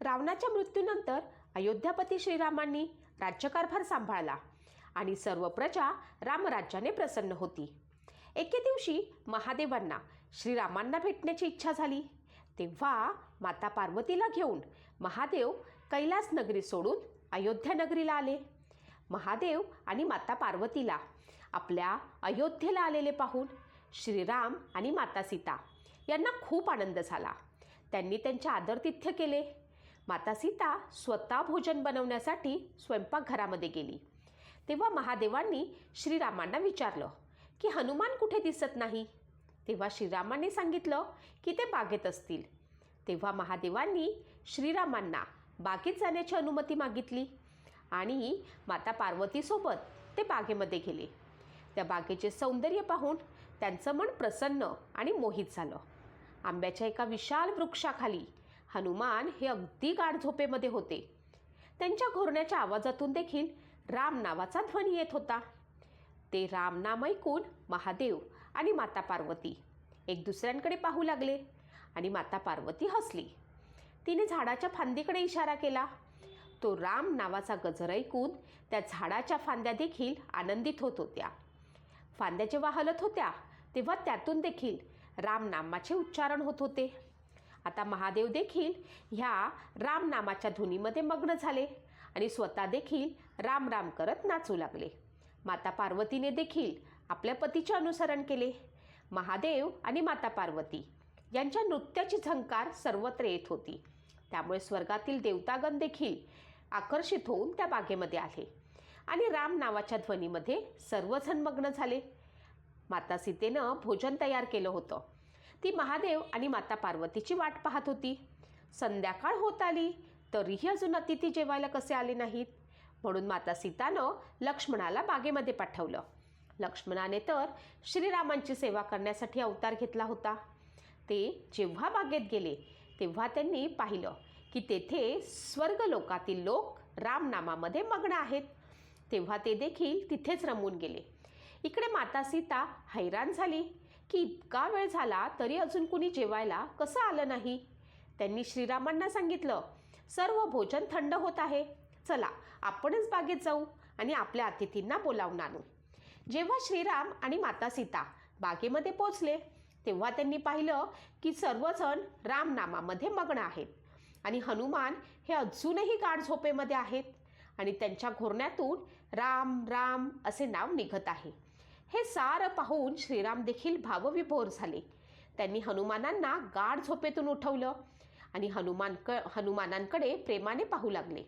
रावणाच्या मृत्यूनंतर अयोध्यापती श्रीरामांनी राज्यकारभार सांभाळला आणि सर्व प्रजा रामराज्याने प्रसन्न होती. एके दिवशी महादेवांना श्रीरामांना भेटण्याची इच्छा झाली. तेव्हा माता पार्वतीला घेऊन महादेव कैलास नगरी सोडून अयोध्या नगरीला आले. महादेव आणि माता पार्वतीला आपल्या अयोध्येला आलेले पाहून श्रीराम आणि माता सीता यांना खूप आनंद झाला. त्यांनी त्यांचे आदरतिथ्य केले. माता सीता स्वतः भोजन बनवण्यासाठी स्वयंपाकघरामध्ये गेली. तेव्हा महादेवांनी श्रीरामांना विचारलं की हनुमान कुठे दिसत नाही? तेव्हा श्रीरामांनी सांगितलं की ते बागेत असतील. तेव्हा महादेवांनी श्रीरामांना बागेत जाण्याची अनुमती मागितली आणि माता पार्वतीसोबत ते बागेमध्ये गेले. त्या बागेचे सौंदर्य पाहून त्यांचं मन प्रसन्न आणि मोहित झालं. आंब्याच्या एका विशाल वृक्षाखाली हनुमान हे अगदी गाढ झोपेमध्ये होते. त्यांच्या घोरण्याच्या आवाजातून देखील राम नावाचा ध्वनी येत होता. ते राम नाम ऐकून महादेव आणि माता पार्वती एक दुसऱ्यांकडे पाहू लागले आणि माता पार्वती हसली. तिने झाडाच्या फांदीकडे इशारा केला. तो राम नावाचा गजर ऐकून त्या झाडाच्या फांद्या देखील आनंदित होत होत्या. फांद्या जेव्हा हलत होत्या तेव्हा त्यातून देखील राम नामाचे उच्चारण होत होते. आता महादेव देखील ह्या रामनामाच्या धुनीमध्ये मग्न झाले आणि स्वतः देखील राम राम करत नाचू लागले. माता पार्वतीने देखील आपल्या पतीचे अनुसरण केले. महादेव आणि माता पार्वती यांच्या नृत्याची झंकार सर्वत्र येत होती. त्यामुळे स्वर्गातील देवतागण देखील आकर्षित होऊन त्या बागेमध्ये आले आणि राम नावाच्या ध्वनीमध्ये सर्वजण मग्न झाले. माता सीतेनं भोजन तयार केलं होतं. ती महादेव आणि माता पार्वतीची वाट पाहत होती. संध्याकाळ होत आली तरीही अजून अतिथी जेवायला कसे आले नाहीत? म्हणून माता सीतानं लक्ष्मणाला बागेमध्ये पाठवलं. लक्ष्मणाने तर श्रीरामांची सेवा करण्यासाठी अवतार घेतला होता. ते जेव्हा बागेत गेले तेव्हा त्यांनी पाहिलं की तेथे स्वर्गलोकातील लोक रामनामामध्ये मग्न आहेत. तेव्हा ते देखील तिथेच रमून गेले. इकडे माता सीता हैराण झाली. की इतका वेळ झाला तरी अजून कुणी जेवायला कसं आलं नाही? त्यांनी श्रीरामांना सांगितलं सर्व भोजन थंड होत आहे. चला आपणच बागेत जाऊ आणि आपल्या अतिथींना बोलावून आणू. जेव्हा श्रीराम आणि माता सीता बागेमध्ये पोचले तेव्हा त्यांनी पाहिलं की सर्वजण रामनामामध्ये मग्न आहेत आणि हनुमान हे अजूनही गाढ झोपेमध्ये आहेत आणि त्यांच्या घोरण्यातून राम राम असे नाव निघत आहे. हे सारं पाहून श्रीराम देखील भावविभोर झाले. त्यांनी हनुमानांना गाढ झोपेतून उठवलं आणि हनुमान क हनुमानांकडे प्रेमाने पाहू लागले.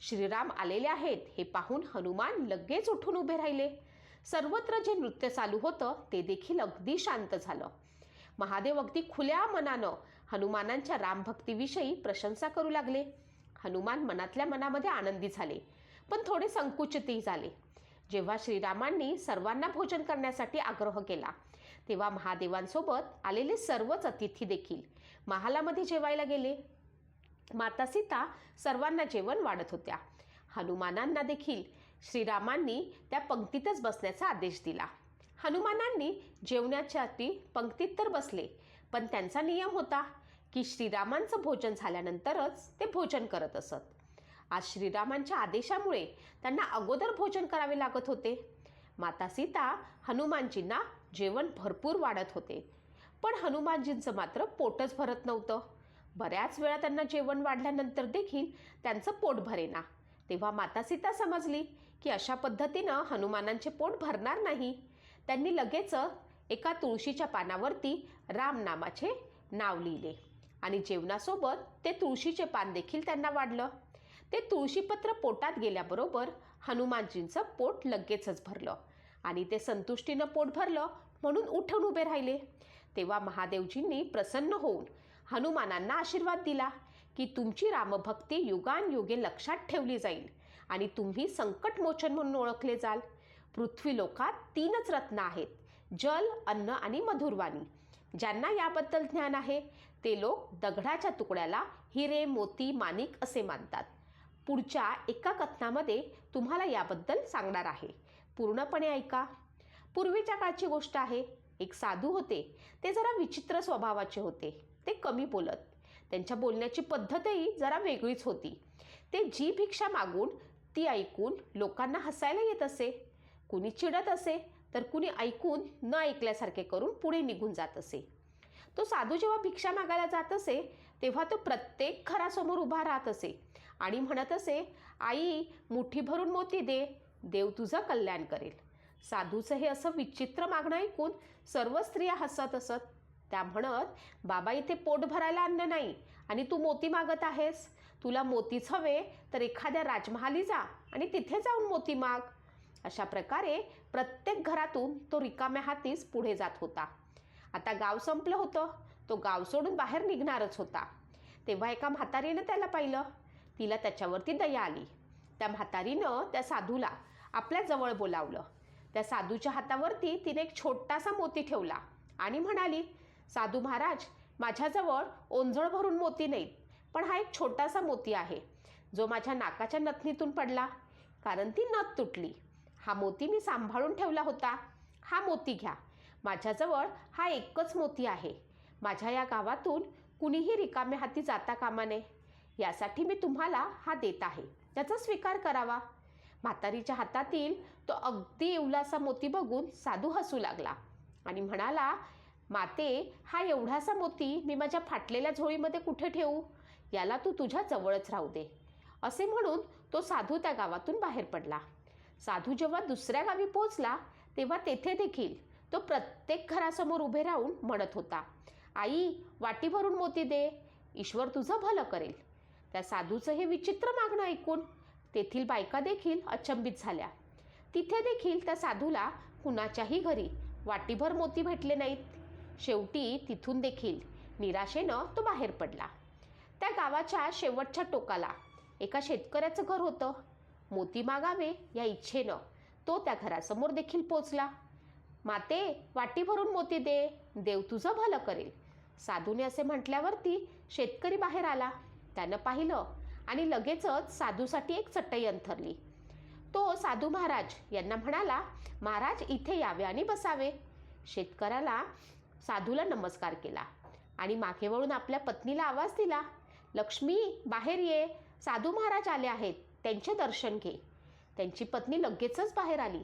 श्रीराम आलेले आहेत हे पाहून हनुमान लगेच उठून उभे राहिले. सर्वत्र जे नृत्य चालू होतं ते देखील अगदी शांत झालं. महादेव अगदी खुल्या मनानं हनुमानांच्या रामभक्तीविषयी प्रशंसा करू लागले. हनुमान मनातल्या मनामध्ये आनंदी झाले पण थोडे संकुचितही झाले. जेव्हा श्रीरामांनी सर्वांना भोजन करण्यासाठी आग्रह केला तेव्हा महादेवांसोबत आलेले सर्वच अतिथी देखील महालामध्ये जेवायला गेले. माता सीता सर्वांना जेवण वाढत होत्या. हनुमानांना देखील श्रीरामांनी त्या पंक्तीतच बसण्याचा आदेश दिला. हनुमानांनी जेवण्याच्या ती पंक्तीत तर बसले पण त्यांचा नियम होता की श्रीरामांचं भोजन झाल्यानंतरच ते भोजन करत असत. आज श्रीरामांच्या आदेशामुळे त्यांना अगोदर भोजन करावे लागत होते. माता सीता हनुमानजींना जेवण भरपूर वाढत होते. पण हनुमानजींचं मात्र पोटच भरत नव्हतं. बऱ्याच वेळा त्यांना जेवण वाढल्यानंतर देखील त्यांचं पोट भरेना. तेव्हा माता सीता समजली की अशा पद्धतीनं हनुमानांचे पोट भरणार नाही. त्यांनी लगेच एका तुळशीच्या पानावरती राम नामाचे नाव लिहिले आणि जेवणासोबत ते तुळशीचे पान देखील त्यांना वाढलं. ते तुळशीपत्र पोटात गेल्याबरोबर हनुमानजींचं पोट लगेचच भरलं आणि ते संतुष्टीनं पोट भरलं म्हणून उठून उभे राहिले. तेव्हा महादेवजींनी प्रसन्न होऊन हनुमानांना आशीर्वाद दिला की तुमची रामभक्ती युगानयुगे लक्षात ठेवली जाईल आणि तुम्ही संकटमोचन म्हणून ओळखले जाल. पृथ्वी लोकात तीनच रत्न आहेत जल अन्न आणि मधुरवाणी. ज्यांना याबद्दल ज्ञान आहे ते लोक दगडाच्या तुकड्याला हिरे मोती माणिक असे मानतात. पुढच्या एका कथनामध्ये तुम्हाला याबद्दल सांगणार आहे. पूर्णपणे ऐका. पूर्वीच्या काळची गोष्ट आहे. एक साधू होते. ते जरा विचित्र स्वभावाचे होते. ते कमी बोलत. त्यांच्या बोलण्याची पद्धतही जरा वेगळीच होती. ते जी भिक्षा मागून ती ऐकून लोकांना हसायला येत असे. कुणी चिडत असे तर कुणी ऐकून न ऐकल्यासारखे करून पुढे निघून जात असे. तो साधू जेव्हा भिक्षा मागायला जात असे तेव्हा तो प्रत्येक घरासमोर उभा राहत असे. आणि म्हणत असे आई मुठी भरून मोती दे देव तुझं कल्याण करेल. साधूचं हे असं विचित्र मागणं ऐकून सर्व स्त्रिया हसत असत त्या म्हणत बाबा इथे पोट भरायला अन्न नाही आणि तू मोती मागत आहेस. तुला मोतीच हवे तर एखाद्या राजमहाली जा आणि तिथे जाऊन मोती माग. अशा प्रकारे प्रत्येक घरातून तो रिकाम्या हातीच पुढे जात होता. आता गाव संपलं होतं. तो गाव सोडून बाहेर निघणारच होता. तेव्हा एका म्हातारीनं त्याला पाहिलं. तिला त्याच्यावरती दया आली. त्या म्हातारीनं त्या साधूला आपल्याजवळ बोलावलं. त्या साधूच्या हातावरती तिने एक छोटासा मोती ठेवला आणि म्हणाली साधू महाराज माझ्याजवळ ओंजळ भरून मोती नाहीत पण हा एक छोटासा मोती आहे जो माझ्या नाकाच्या नथनीतून पडला कारण ती नथ तुटली. हा मोती मी सांभाळून ठेवला होता. हा मोती घ्या. माझ्याजवळ हा एकच मोती आहे. माझ्या या गावातून कुणीही रिकाम्या हाती जाता कामा नये. यासाठी मी तुम्हाला हा देत आहे. त्याचा स्वीकार करावा. म्हातारीच्या हातातील तो अगदी इवलासा मोती बघून साधू हसू लागला आणि म्हणाला माते हा एवढासा मोती मी माझ्या फाटलेल्या झोळीमध्ये कुठे ठेवू? याला तू तुझ्या जवळच राहू दे. असे म्हणून तो साधू त्या गावातून बाहेर पडला. साधू जेव्हा दुसऱ्या गावी पोचला तेव्हा तेथे देखील तो प्रत्येक घरासमोर उभे राहून म्हणत होता आई वाटी भरून मोती दे. ईश्वर तुझं भलं करेल. त्या साधूचं हे विचित्र मागणं ऐकून तेथील बायका देखील अचंबित झाल्या. तिथे देखील त्या साधूला कुणाच्याही घरी वाटीभर मोती भेटले नाहीत. शेवटी तिथून देखील निराशेनं तो बाहेर पडला. त्या गावाच्या शेवटच्या टोकाला एका शेतकऱ्याचं घर होतं. मोती मागावे या इच्छेनं तो त्या घरासमोर देखील पोचला. माते वाटी भरून मोती दे. देव तुझं भलं करेल. साधूने असे म्हटल्यावरती शेतकरी बाहेर आला. त्यानं पाहिलं आणि लगेचच साधूसाठी एक चटई अंथरली. तो साधू महाराज यांना म्हणाला महाराज इथे यावे आणि बसावे. शेतकऱ्याला साधूला नमस्कार केला आणि मागे वळून आपल्या पत्नीला आवाज दिला लक्ष्मी बाहेर ये. साधू महाराज आले आहेत. त्यांचे दर्शन घे. त्यांची पत्नी लगेचच बाहेर आली.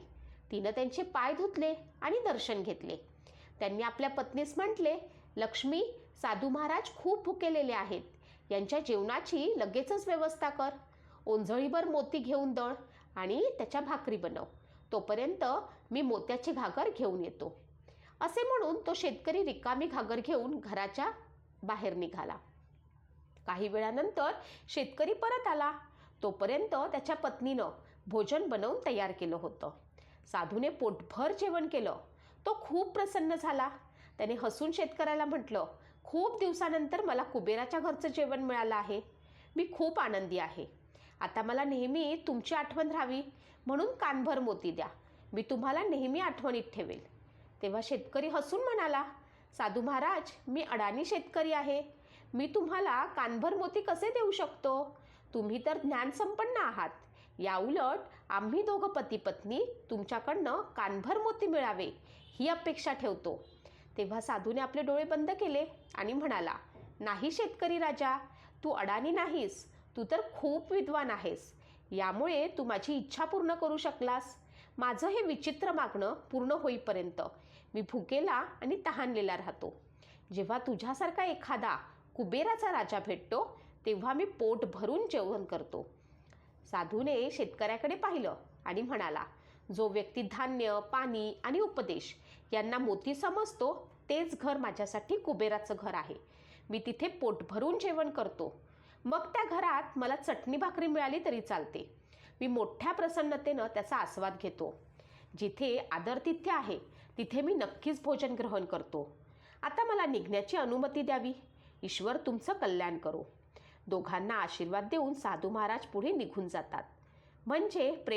तिनं त्यांचे पाय धुतले आणि दर्शन घेतले. त्यांनी आपल्या पत्नीस म्हटले लक्ष्मी साधू महाराज खूप भुकेलेले आहेत. यांच्या जेवणाची लगेचच व्यवस्था कर. ओंजळीभर मोती घेऊन दळ आणि त्याच्या भाकरी बनव. तोपर्यंत मी मोत्याची घागर घेऊन येतो. असे म्हणून तो शेतकरी रिकामी घागर घेऊन घराच्या बाहेर निघाला. काही वेळानंतर शेतकरी परत आला. तोपर्यंत त्याच्या पत्नीनं भोजन बनवून तयार केलं होतं. साधूने पोटभर जेवण केलं. तो खूप प्रसन्न झाला. त्याने हसून शेतकऱ्याला म्हटलं खूप दिवसानंतर मला कुबेराच्या घरचं जेवण मिळालं आहे. मी खूप आनंदी आहे. आता मला नेहमी तुमची आठवण राहावी म्हणून कानभर मोती द्या. मी तुम्हाला नेहमी आठवणीत ठेवेल. तेव्हा शेतकरी हसून म्हणाला साधू महाराज मी अडाणी शेतकरी आहे. मी तुम्हाला कानभर मोती कसे देऊ शकतो? तुम्ही तर ज्ञानसंपन्न आहात. याउलट आम्ही दोघं पती पत्नी तुमच्याकडनं कानभर मोती मिळावे ही अपेक्षा ठेवतो. तेव्हा साधूने आपले डोळे बंद केले आणि म्हणाला नाही शेतकरी राजा तू अडाणी नाहीस तू तर खूप विद्वान आहेस. यामुळे तू माझी इच्छा पूर्ण करू शकलास. माझं हे विचित्र मागणं पूर्ण होईपर्यंत मी भुकेला आणि तहानलेला राहतो. जेव्हा तुझ्यासारखा एखादा कुबेराचा राजा भेटतो तेव्हा मी पोट भरून जेवण करतो. साधूने शेतकऱ्याकडे पाहिलं आणि म्हणाला जो व्यक्ती धान्य पाणी आणि उपदेश यांना मोती समजतो तेच घर माझ्यासाठी कुबेराचं घर आहे. मी तिथे पोट भरून जेवण करतो. मग त्या घरात मला चटणी भाकरी मिळाली तरी चालते. मी मोठ्या प्रसन्नतेनं त्याचा आस्वाद घेतो. जिथे आदरतिथ्य आहे तिथे मी नक्कीच भोजन ग्रहण करतो. आता मला निघण्याची अनुमती द्यावी. ईश्वर तुमचं कल्याण करो. दोघांना आशीर्वाद देऊन साधू महाराज पुढे निघून जातात. म्हणजे प्रेम